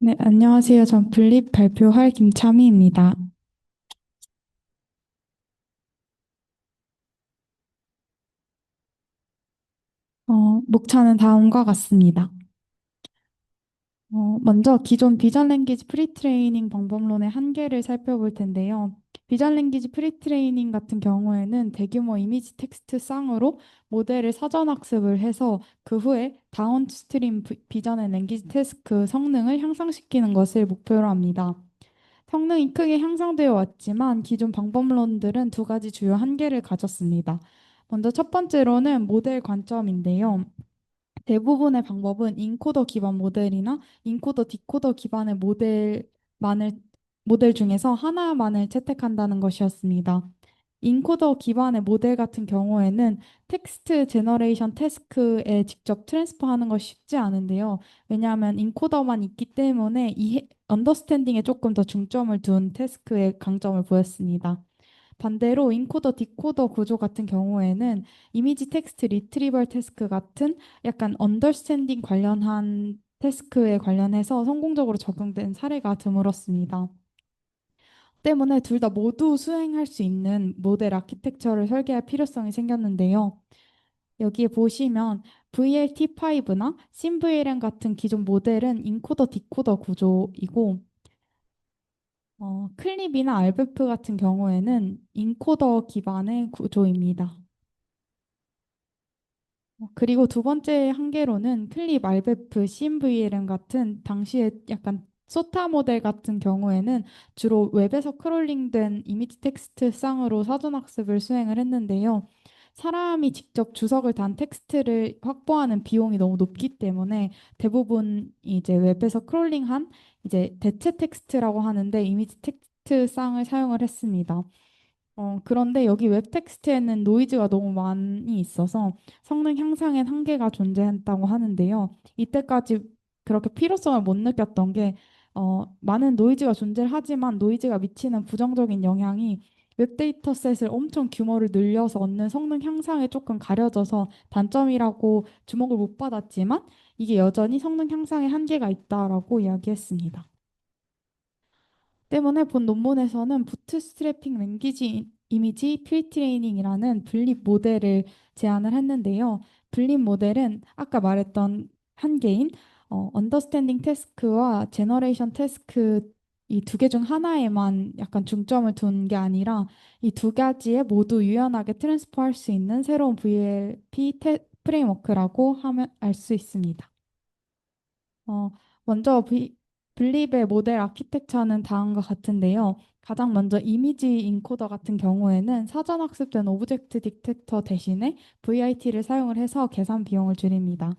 네, 안녕하세요. 전 분립 발표할 김차미입니다. 어, 목차는 다음과 같습니다. 어, 먼저 기존 비전 랭귀지 프리트레이닝 방법론의 한계를 살펴볼 텐데요. 비전 랭귀지 프리트레이닝 같은 경우에는 대규모 이미지 텍스트 쌍으로 모델을 사전 학습을 해서 그 후에 다운스트림 비전 앤 랭귀지 태스크 성능을 향상시키는 것을 목표로 합니다. 성능이 크게 향상되어 왔지만 기존 방법론들은 두 가지 주요 한계를 가졌습니다. 먼저 첫 번째로는 모델 관점인데요. 대부분의 방법은 인코더 기반 모델이나 인코더 디코더 기반의 모델만을 모델 중에서 하나만을 채택한다는 것이었습니다. 인코더 기반의 모델 같은 경우에는 텍스트 제너레이션 태스크에 직접 트랜스퍼하는 것이 쉽지 않은데요. 왜냐하면 인코더만 있기 때문에 이 언더스탠딩에 조금 더 중점을 둔 태스크의 강점을 보였습니다. 반대로 인코더 디코더 구조 같은 경우에는 이미지 텍스트 리트리벌 태스크 같은 약간 언더스탠딩 관련한 태스크에 관련해서 성공적으로 적용된 사례가 드물었습니다. 때문에 둘 다 모두 수행할 수 있는 모델 아키텍처를 설계할 필요성이 생겼는데요. 여기에 보시면 VLT5나 SymVLM 같은 기존 모델은 인코더 디코더 구조이고 어, 클립이나 알베프 같은 경우에는 인코더 기반의 구조입니다. 어, 그리고 두 번째 한계로는 클립, 알베프, CMVLM 같은 당시에 약간 소타 모델 같은 경우에는 주로 웹에서 크롤링된 이미지 텍스트 쌍으로 사전 학습을 수행을 했는데요. 사람이 직접 주석을 단 텍스트를 확보하는 비용이 너무 높기 때문에 대부분 이제 웹에서 크롤링한 이제 대체 텍스트라고 하는데 이미지 텍스트 쌍을 사용을 했습니다. 어, 그런데 여기 웹 텍스트에는 노이즈가 너무 많이 있어서 성능 향상엔 한계가 존재했다고 하는데요. 이때까지 그렇게 필요성을 못 느꼈던 게 어, 많은 노이즈가 존재하지만 노이즈가 미치는 부정적인 영향이 웹데이터 셋을 엄청 규모를 늘려서 얻는 성능 향상에 조금 가려져서 단점이라고 주목을 못 받았지만 이게 여전히 성능 향상에 한계가 있다라고 이야기했습니다. 때문에 본 논문에서는 부트스트래핑 랭귀지 이미지 프리트레이닝이라는 분립 모델을 제안을 했는데요. 분립 모델은 아까 말했던 한개인 어, 언더스탠딩 태스크와 제너레이션 태스크 이 두 개 중 하나에만 약간 중점을 둔 게 아니라 이 두 가지에 모두 유연하게 트랜스퍼할 수 있는 새로운 VLP 테, 프레임워크라고 하면 알 수 있습니다. 어, 먼저 비, 블립의 모델 아키텍처는 다음과 같은데요. 가장 먼저 이미지 인코더 같은 경우에는 사전 학습된 오브젝트 디텍터 대신에 VIT를 사용을 해서 계산 비용을 줄입니다.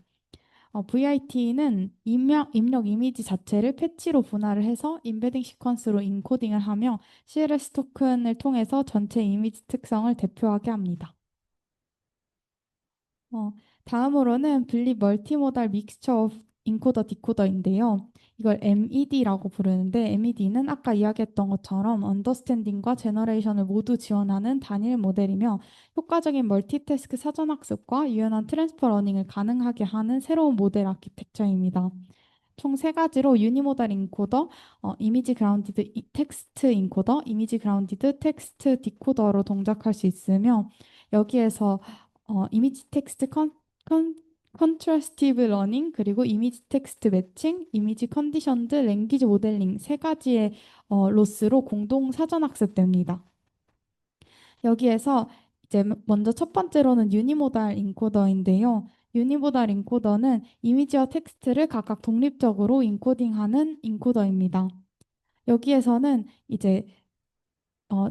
어, VIT는 입력, 입력 이미지 자체를 패치로 분할을 해서 임베딩 시퀀스로 인코딩을 하며 CLS 토큰을 통해서 전체 이미지 특성을 대표하게 합니다. 어, 다음으로는 분리 멀티모달 믹스처 인코더 디코더인데요. 이걸 MED라고 부르는데 MED는 아까 이야기했던 것처럼 언더스탠딩과 제너레이션을 모두 지원하는 단일 모델이며 효과적인 멀티태스크 사전학습과 유연한 트랜스퍼 러닝을 가능하게 하는 새로운 모델 아키텍처입니다. 총 세 가지로 유니모달 인코더, 어, 이미지 그라운디드 이, 텍스트 인코더, 이미지 그라운디드 텍스트 디코더로 동작할 수 있으며 여기에서 어, 이미지 텍스트 컨, 컨, 컨트라스티브 러닝 그리고 이미지 텍스트 매칭, 이미지 컨디션드, 랭귀지 모델링 세 가지의 어, 로스로 공동 사전 학습됩니다. 여기에서 이제 먼저 첫 번째로는 유니모달 인코더인데요. 유니모달 인코더는 이미지와 텍스트를 각각 독립적으로 인코딩하는 인코더입니다. 여기에서는 이제 어,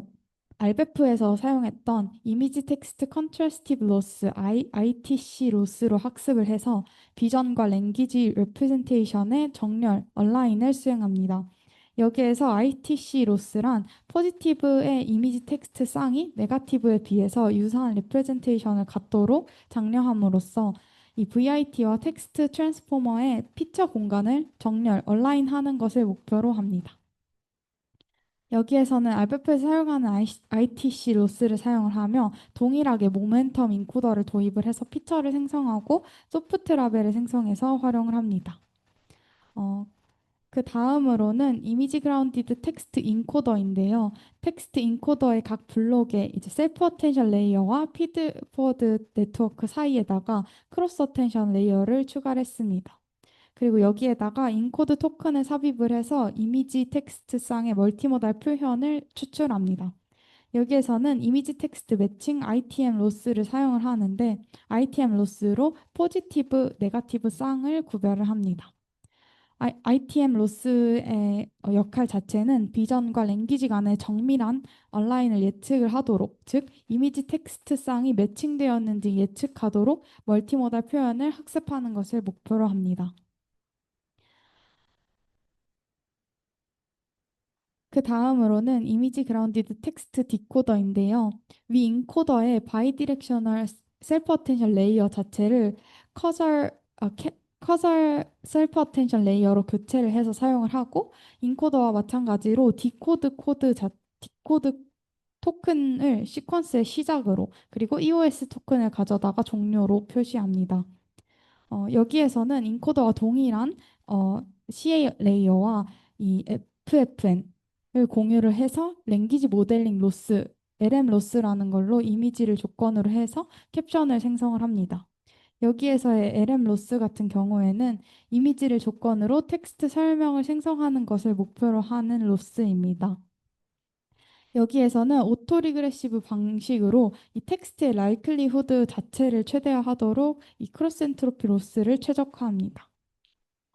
알베프에서 사용했던 이미지 텍스트 컨트라스티브 로스 ITC 로스로 학습을 해서 비전과 랭귀지 레프레젠테이션의 정렬, 얼라인을 수행합니다. 여기에서 ITC 로스란 포지티브의 이미지 텍스트 쌍이 네가티브에 비해서 유사한 레프레젠테이션을 갖도록 장려함으로써 이 VIT와 텍스트 트랜스포머의 피처 공간을 정렬, 얼라인하는 것을 목표로 합니다. 여기에서는 알베프에서 사용하는 ITC 로스를 사용을 하며 동일하게 모멘텀 인코더를 도입을 해서 피처를 생성하고 소프트 라벨을 생성해서 활용을 합니다. 어, 그 다음으로는 이미지 그라운디드 텍스트 인코더인데요. 텍스트 인코더의 각 블록에 이제 셀프 어텐션 레이어와 피드포드 네트워크 사이에다가 크로스 어텐션 레이어를 추가했습니다. 그리고 여기에다가 인코드 토큰을 삽입을 해서 이미지 텍스트상의 멀티모달 표현을 추출합니다. 여기에서는 이미지 텍스트 매칭 ITM 로스를 사용을 하는데 ITM 로스로 포지티브, 네가티브 쌍을 구별을 합니다. ITM 로스의 어, 역할 자체는 비전과 랭귀지 간의 정밀한 얼라인을 예측을 하도록, 즉 이미지 텍스트 쌍이 매칭되었는지 예측하도록 멀티모달 표현을 학습하는 것을 목표로 합니다. 그 다음으로는 이미지 그라운디드 텍스트 디코더인데요. 위 인코더의 바이디렉셔널 셀프 어텐션 레이어 자체를 커서 아, 캐, 커서 셀프 어텐션 레이어로 교체를 해서 사용을 하고 인코더와 마찬가지로 디코드 코드 자, 디코드 토큰을 시퀀스의 시작으로 그리고 EOS 토큰을 가져다가 종료로 표시합니다. 어, 여기에서는 인코더와 동일한 어, CA 레이어와 이 FFN을 공유를 해서 랭귀지 모델링 로스, LM 로스라는 걸로 이미지를 조건으로 해서 캡션을 생성을 합니다. 여기에서의 LM 로스 같은 경우에는 이미지를 조건으로 텍스트 설명을 생성하는 것을 목표로 하는 로스입니다. 여기에서는 오토 리그레시브 방식으로 이 텍스트의 라이클리후드 자체를 최대화하도록 이 크로스 엔트로피 로스를 최적화합니다.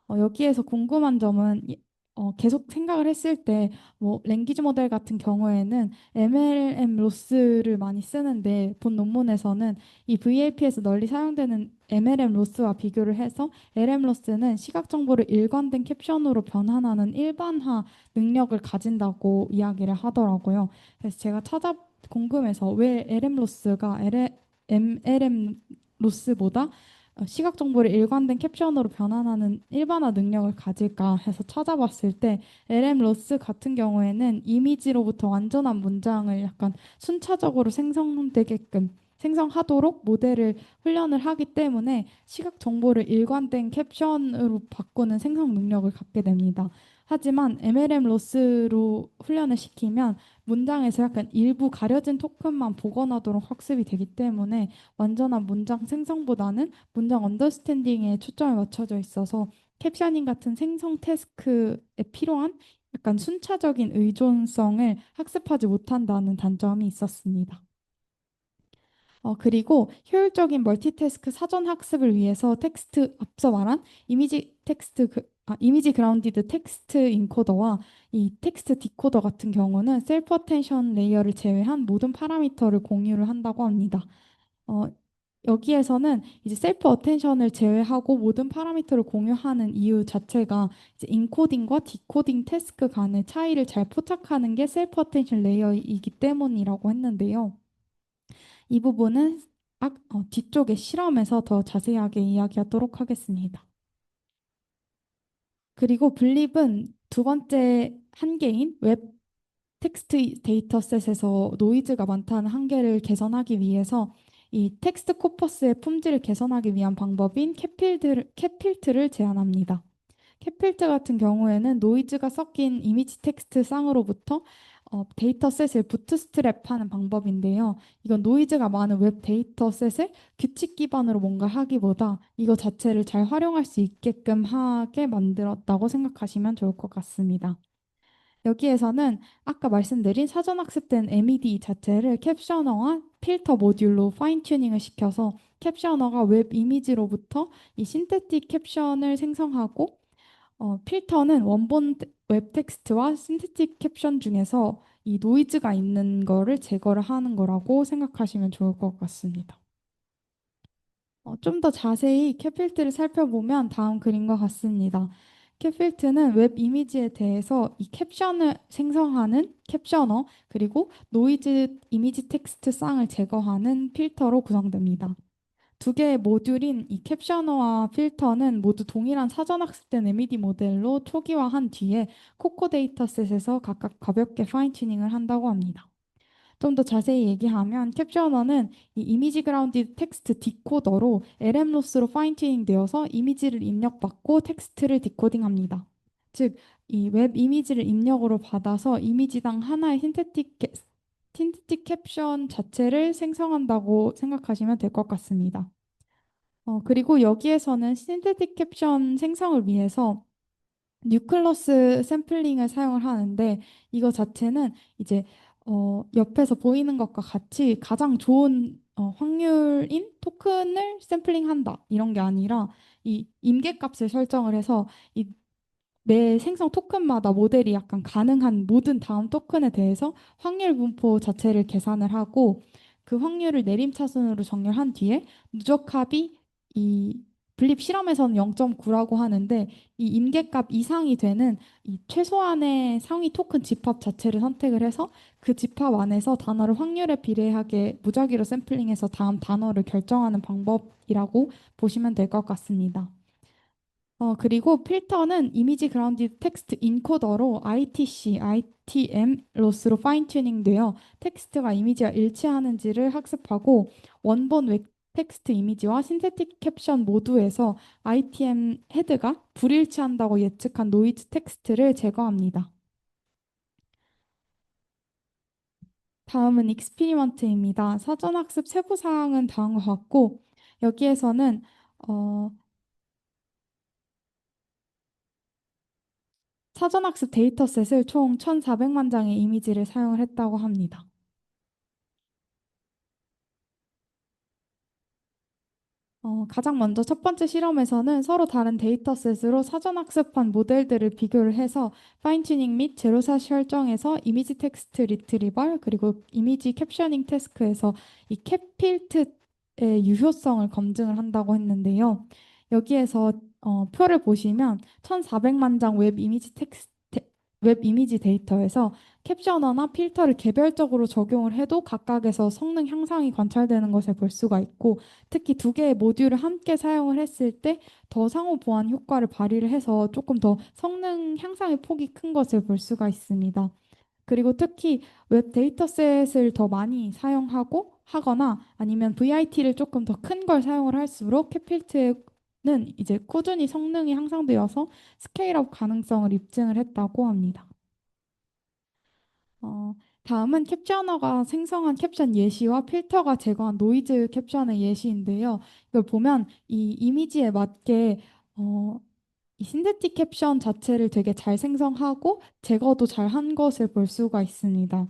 어, 여기에서 궁금한 점은 이- 어, 계속 생각을 했을 때 뭐 랭귀지 모델 같은 경우에는 MLM 로스를 많이 쓰는데 본 논문에서는 이 VLP에서 널리 사용되는 MLM 로스와 비교를 해서 LM 로스는 시각 정보를 일관된 캡션으로 변환하는 일반화 능력을 가진다고 이야기를 하더라고요. 그래서 제가 찾아 궁금해서 왜 LM 로스가 MLM 로스보다 어, 시각 정보를 일관된 캡션으로 변환하는 일반화 능력을 가질까 해서 찾아봤을 때 LM 로스 같은 경우에는 이미지로부터 완전한 문장을 약간 순차적으로 생성되게끔 생성하도록 모델을 훈련을 하기 때문에 시각 정보를 일관된 캡션으로 바꾸는 생성 능력을 갖게 됩니다. 하지만 MLM 로스로 훈련을 시키면 문장에서 약간 일부 가려진 토큰만 복원하도록 학습이 되기 때문에 완전한 문장 생성보다는 문장 언더스탠딩에 초점이 맞춰져 있어서 캡셔닝 같은 생성 태스크에 필요한 약간 순차적인 의존성을 학습하지 못한다는 단점이 있었습니다. 어, 그리고 효율적인 멀티태스크 사전 학습을 위해서 텍스트 앞서 말한 이미지 텍스트 그, 아, 이미지 그라운디드 텍스트 인코더와 이 텍스트 디코더 같은 경우는 셀프 어텐션 레이어를 제외한 모든 파라미터를 공유를 한다고 합니다. 어, 여기에서는 이제 셀프 어텐션을 제외하고 모든 파라미터를 공유하는 이유 자체가 이제 인코딩과 디코딩 태스크 간의 차이를 잘 포착하는 게 셀프 어텐션 레이어이기 때문이라고 했는데요. 이 부분은 악- 어, 뒤쪽의 실험에서 더 자세하게 이야기하도록 하겠습니다. 그리고 블립은 두 번째 한계인 웹 텍스트 데이터셋에서 노이즈가 많다는 한계를 개선하기 위해서 이 텍스트 코퍼스의 품질을 개선하기 위한 방법인 캡필드를, 캡필트를 제안합니다. 캡필트 같은 경우에는 노이즈가 섞인 이미지 텍스트 쌍으로부터 어, 데이터셋을 부트스트랩하는 방법인데요. 이건 노이즈가 많은 웹 데이터셋을 규칙 기반으로 뭔가 하기보다 이거 자체를 잘 활용할 수 있게끔 하게 만들었다고 생각하시면 좋을 것 같습니다. 여기에서는 아까 말씀드린 사전 학습된 MED 자체를 캡셔너와 필터 모듈로 파인 튜닝을 시켜서 캡셔너가 웹 이미지로부터 이 신테틱 캡션을 생성하고 어, 필터는 원본 테- 웹 텍스트와 신테틱 캡션 중에서 이 노이즈가 있는 거를 제거를 하는 거라고 생각하시면 좋을 것 같습니다. 어, 좀 더 자세히 캡필트를 살펴보면 다음 그림과 같습니다. 캡필트는 웹 이미지에 대해서 이 캡션을 생성하는 캡셔너 그리고 노이즈 이미지 텍스트 쌍을 제거하는 필터로 구성됩니다. 두 개의 모듈인 이 캡셔너와 필터는 모두 동일한 사전 학습된 MED 모델로 초기화한 뒤에 코코 데이터셋에서 각각 가볍게 파인 튜닝을 한다고 합니다. 좀 더 자세히 얘기하면 캡셔너는 이 이미지 그라운디드 텍스트 디코더로 LM 로스로 파인 튜닝 되어서 이미지를 입력받고 텍스트를 디코딩합니다. 즉, 이 웹 이미지를 입력으로 받아서 이미지당 하나의 캡- 신테틱 캡션 자체를 생성한다고 생각하시면 될 것 같습니다. 어, 그리고 여기에서는 신테틱 캡션 생성을 위해서 뉴클러스 샘플링을 사용을 하는데 이거 자체는 이제 어, 옆에서 보이는 것과 같이 가장 좋은 어, 확률인 토큰을 샘플링한다. 이런 게 아니라 이 임계값을 설정을 해서 이 매 생성 토큰마다 모델이 약간 가능한 모든 다음 토큰에 대해서 확률 분포 자체를 계산을 하고 그 확률을 내림차순으로 정렬한 뒤에 누적합이 이 블립 실험에서는 0.9라고 하는데 이 임계값 이상이 되는 이 최소한의 상위 토큰 집합 자체를 선택을 해서 그 집합 안에서 단어를 확률에 비례하게 무작위로 샘플링해서 다음 단어를 결정하는 방법이라고 보시면 될 것 같습니다. 어, 그리고 필터는 이미지 그라운디드 텍스트 인코더로 ITC, ITM 로스로 파인 튜닝 되어 텍스트가 이미지와 일치하는지를 학습하고 원본 웹 텍스트 이미지와 신테틱 캡션 모두에서 ITM 헤드가 불일치한다고 예측한 노이즈 텍스트를 제거합니다. 다음은 익스피리먼트입니다. 사전학습 세부 사항은 다음과 같고 여기에서는 어, 사전학습 데이터셋을 총 1,400만 장의 이미지를 사용을 했다고 합니다. 어, 가장 먼저 첫 번째 실험에서는 서로 다른 데이터셋으로 사전 학습한 모델들을 비교를 해서 파인튜닝 및 제로사 설정에서 이미지 텍스트 리트리벌 그리고 이미지 캡셔닝 태스크에서 이 캡필트의 유효성을 검증을 한다고 했는데요. 여기에서 어, 표를 보시면 1,400만 장 웹 이미지 텍스트 웹 이미지 데이터에서 캡셔너나 필터를 개별적으로 적용을 해도 각각에서 성능 향상이 관찰되는 것을 볼 수가 있고 특히 두 개의 모듈을 함께 사용을 했을 때 더 상호 보완 효과를 발휘를 해서 조금 더 성능 향상의 폭이 큰 것을 볼 수가 있습니다. 그리고 특히 웹 데이터셋을 더 많이 사용하고 하거나 아니면 VIT를 조금 더 큰 걸 사용을 할수록 캡필트 는 이제 꾸준히 성능이 향상되어서 스케일업 가능성을 입증을 했다고 합니다. 어, 다음은 캡셔너가 생성한 캡션 예시와 필터가 제거한 노이즈 캡션의 예시인데요. 이걸 보면 이 이미지에 맞게 어, 이 신데틱 캡션 자체를 되게 잘 생성하고 제거도 잘 한 것을 볼 수가 있습니다.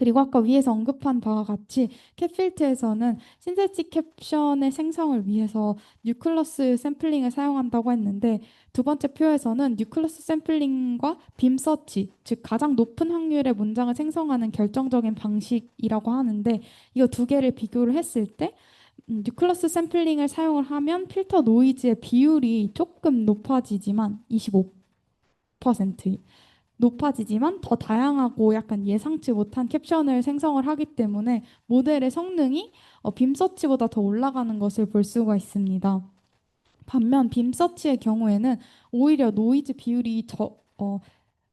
그리고 아까 위에서 언급한 바와 같이 캡필트에서는 신세틱 캡션의 생성을 위해서 뉴클러스 샘플링을 사용한다고 했는데 두 번째 표에서는 뉴클러스 샘플링과 빔 서치, 즉 가장 높은 확률의 문장을 생성하는 결정적인 방식이라고 하는데 이거 두 개를 비교를 했을 때 음, 뉴클러스 샘플링을 사용을 하면 필터 노이즈의 비율이 조금 높아지지만 25% 높아지지만 더 다양하고 약간 예상치 못한 캡션을 생성을 하기 때문에 모델의 성능이 어, 빔 서치보다 더 올라가는 것을 볼 수가 있습니다. 반면 빔 서치의 경우에는 오히려 노이즈 비율이 저, 어,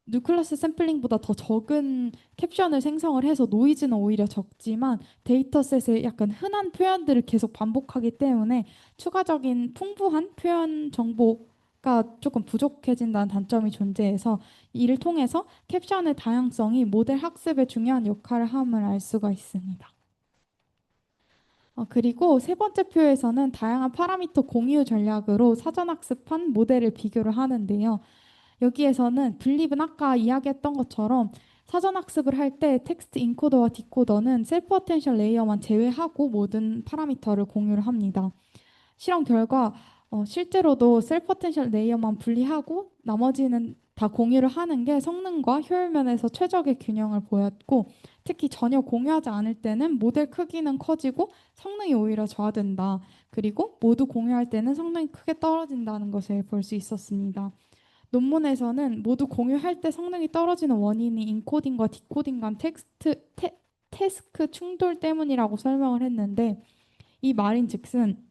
뉴클러스 샘플링보다 더 적은 캡션을 생성을 해서 노이즈는 오히려 적지만 데이터셋에 약간 흔한 표현들을 계속 반복하기 때문에 추가적인 풍부한 표현 정보 가 조금 부족해진다는 단점이 존재해서 이를 통해서 캡션의 다양성이 모델 학습에 중요한 역할을 함을 알 수가 있습니다. 어, 그리고 세 번째 표에서는 다양한 파라미터 공유 전략으로 사전 학습한 모델을 비교를 하는데요. 여기에서는 분립은 아까 이야기했던 것처럼 사전 학습을 할 때 텍스트 인코더와 디코더는 셀프 어텐션 레이어만 제외하고 모든 파라미터를 공유를 합니다. 실험 결과 어, 실제로도 셀프 어텐션 레이어만 분리하고 나머지는 다 공유를 하는 게 성능과 효율 면에서 최적의 균형을 보였고 특히 전혀 공유하지 않을 때는 모델 크기는 커지고 성능이 오히려 저하된다. 그리고 모두 공유할 때는 성능이 크게 떨어진다는 것을 볼 수 있었습니다. 논문에서는 모두 공유할 때 성능이 떨어지는 원인이 인코딩과 디코딩 간 텍스트 테, 태스크 충돌 때문이라고 설명을 했는데 이 말인 즉슨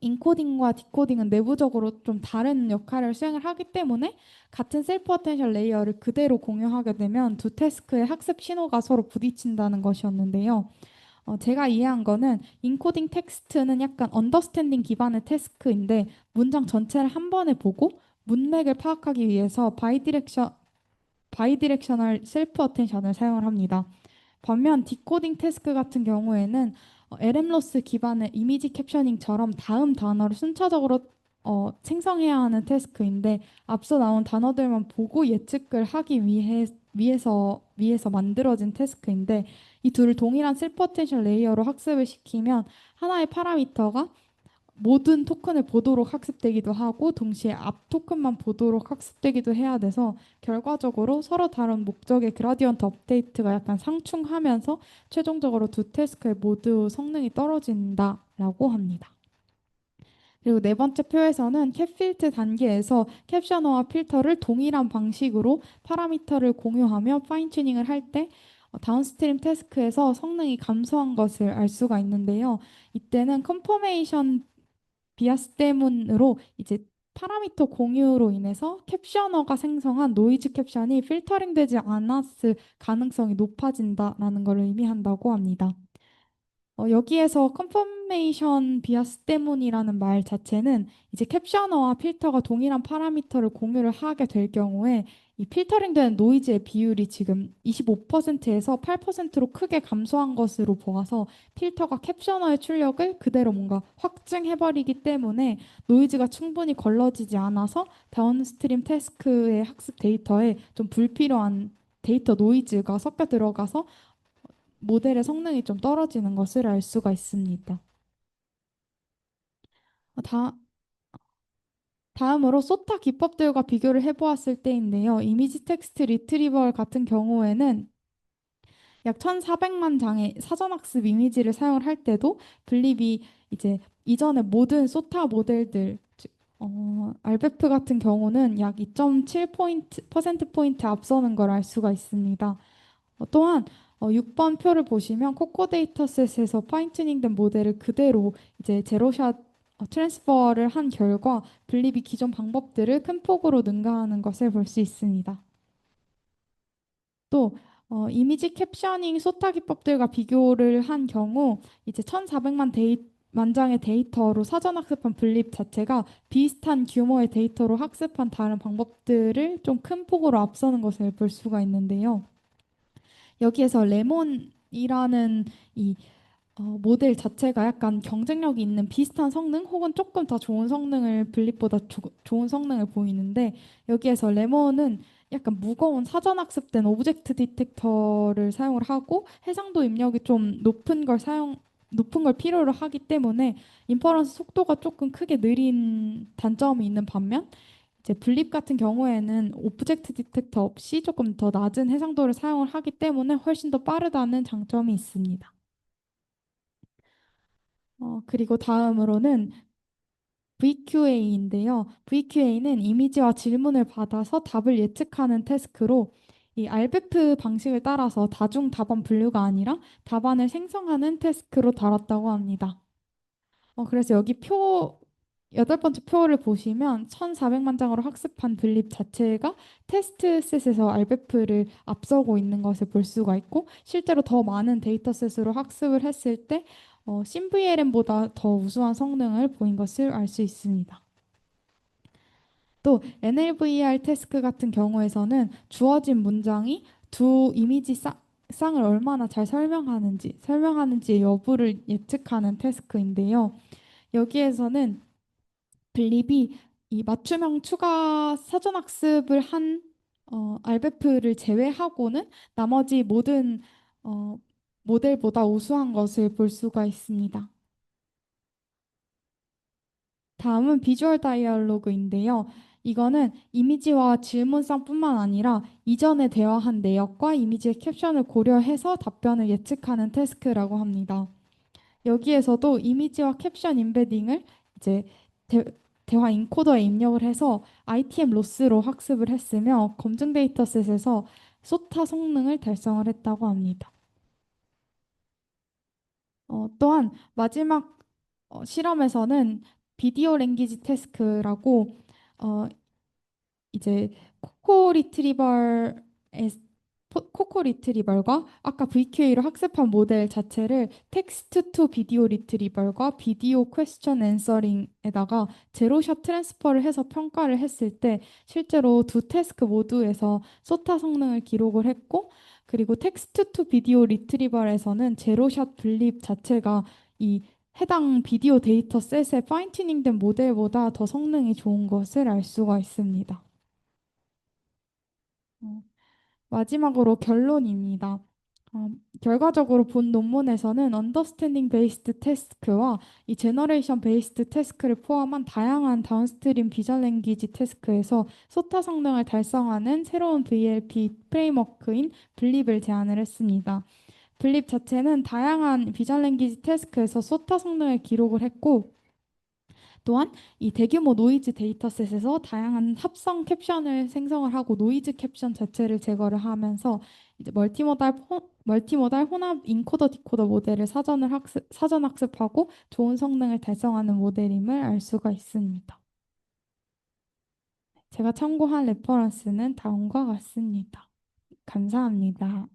인코딩과 디코딩은 내부적으로 좀 다른 역할을 수행을 하기 때문에 같은 셀프 어텐션 레이어를 그대로 공유하게 되면 두 태스크의 학습 신호가 서로 부딪힌다는 것이었는데요. 어, 제가 이해한 거는 인코딩 텍스트는 약간 언더스탠딩 기반의 태스크인데 문장 전체를 한 번에 보고 문맥을 파악하기 위해서 바이디렉션, 바이디렉셔널 셀프 어텐션을 사용을 합니다. 반면 디코딩 태스크 같은 경우에는 어, LM로스 기반의 이미지 캡셔닝처럼 다음 단어를 순차적으로 어, 생성해야 하는 태스크인데 앞서 나온 단어들만 보고 예측을 하기 위해 위해서 위해서 만들어진 태스크인데 이 둘을 동일한 셀프 어텐션 레이어로 학습을 시키면 하나의 파라미터가 모든 토큰을 보도록 학습되기도 하고 동시에 앞 토큰만 보도록 학습되기도 해야 돼서 결과적으로 서로 다른 목적의 그라디언트 업데이트가 약간 상충하면서 최종적으로 두 태스크의 모두 성능이 떨어진다라고 합니다. 그리고 네 번째 표에서는 캡필트 단계에서 캡셔너와 필터를 동일한 방식으로 파라미터를 공유하며 파인 튜닝을 할때 다운스트림 태스크에서 성능이 감소한 것을 알 수가 있는데요. 이때는 컨포메이션 비아스 때문으로 이제 파라미터 공유로 인해서 캡셔너가 생성한 노이즈 캡션이 필터링 되지 않았을 가능성이 높아진다라는 걸 의미한다고 합니다. 어, 여기에서 컨퍼메이션 비아스 때문이라는 말 자체는 이제 캡셔너와 필터가 동일한 파라미터를 공유를 하게 될 경우에 이 필터링되는 노이즈의 비율이 지금 25%에서 8%로 크게 감소한 것으로 보아서 필터가 캡셔너의 출력을 그대로 뭔가 확증해버리기 때문에 노이즈가 충분히 걸러지지 않아서 다운스트림 태스크의 학습 데이터에 좀 불필요한 데이터 노이즈가 섞여 들어가서 모델의 성능이 좀 떨어지는 것을 알 수가 있습니다. 어, 다, 다음으로 소타 기법들과 비교를 해보았을 때인데요. 이미지 텍스트 리트리버 같은 경우에는 약 1,400만 장의 사전학습 이미지를 사용을 할 때도 블립이 이제 이전의 모든 소타 모델들 어, 알베프 같은 경우는 약 2.7포인트, 퍼센트 포인트 앞서는 걸 알 수가 있습니다. 어, 또한 어, 6번 표를 보시면 코코 데이터셋에서 파인튜닝된 모델을 그대로 이제 제로샷 어, 트랜스퍼를 한 결과 블립이 기존 방법들을 큰 폭으로 능가하는 것을 볼 수 있습니다. 또 어, 이미지 캡셔닝 소타 기법들과 비교를 한 경우 이제 1,400만 데이 만 장의 데이터로 사전 학습한 블립 자체가 비슷한 규모의 데이터로 학습한 다른 방법들을 좀 큰 폭으로 앞서는 것을 볼 수가 있는데요. 여기에서 레몬이라는 이 어, 모델 자체가 약간 경쟁력이 있는 비슷한 성능 혹은 조금 더 좋은 성능을 블립보다 조, 좋은 성능을 보이는데 여기에서 레몬은 약간 무거운 사전 학습된 오브젝트 디텍터를 사용을 하고 해상도 입력이 좀 높은 걸 사용 높은 걸 필요로 하기 때문에 인퍼런스 속도가 조금 크게 느린 단점이 있는 반면 이제 블립 같은 경우에는 오브젝트 디텍터 없이 조금 더 낮은 해상도를 사용을 하기 때문에 훨씬 더 빠르다는 장점이 있습니다. 어, 그리고 다음으로는 VQA인데요. VQA는 이미지와 질문을 받아서 답을 예측하는 태스크로 이 알베프 방식을 따라서 다중 답안 분류가 아니라 답안을 생성하는 태스크로 다뤘다고 합니다. 어, 그래서 여기 표 여덟 번째 표를 보시면 1,400만 장으로 학습한 블립 자체가 테스트셋에서 알베프를 앞서고 있는 것을 볼 수가 있고 실제로 더 많은 데이터셋으로 학습을 했을 때 어, 신VLM보다 더 우수한 성능을 보인 것을 알 수 있습니다. 또 NLVR 태스크 같은 경우에서는 주어진 문장이 두 이미지 쌍, 쌍을 얼마나 잘 설명하는지 설명하는지의 여부를 예측하는 태스크인데요. 여기에서는 블립이 이 맞춤형 추가 사전 학습을 한 어, 알베프를 제외하고는 나머지 모든 어, 모델보다 우수한 것을 볼 수가 있습니다. 다음은 비주얼 다이얼로그인데요. 이거는 이미지와 질문상뿐만 아니라 이전에 대화한 내역과 이미지의 캡션을 고려해서 답변을 예측하는 태스크라고 합니다. 여기에서도 이미지와 캡션 임베딩을 이제 대, 대화 인코더에 입력을 해서 ITM 로스로 학습을 했으며 검증 데이터셋에서 소타 성능을 달성을 했다고 합니다. 어, 또한 마지막 어, 실험에서는 비디오 랭귀지 태스크라고 어, 이제 코코 리트리버의 포- 코코 리트리버가 아까 VQA로 학습한 모델 자체를 텍스트 투 비디오 리트리버가 비디오 퀘스천 앤서링에다가 제로샷 트랜스퍼를 해서 평가를 했을 때 실제로 두 태스크 모두에서 소타 성능을 기록을 했고 그리고 텍스트 투 비디오 리트리버에서는 제로샷 분립 자체가 이 해당 비디오 데이터 셋의 파인 튜닝된 모델보다 더 성능이 좋은 것을 알 수가 있습니다. 어, 마지막으로 결론입니다. 어, 결과적으로 본 논문에서는 언더스탠딩 베이스드 태스크와 이 제너레이션 베이스드 태스크를 포함한 다양한 다운스트림 비전 랭귀지 태스크에서 소타 성능을 달성하는 새로운 VLP 프레임워크인 블립을 제안을 했습니다. 블립 자체는 다양한 비전 랭귀지 태스크에서 소타 성능을 기록을 했고 또한 이 대규모 노이즈 데이터셋에서 다양한 합성 캡션을 생성을 하고 노이즈 캡션 자체를 제거를 하면서 이제 멀티모달 호, 멀티모달 혼합 인코더 디코더 모델을 사전을 학습, 사전 학습하고 좋은 성능을 달성하는 모델임을 알 수가 있습니다. 제가 참고한 레퍼런스는 다음과 같습니다. 감사합니다.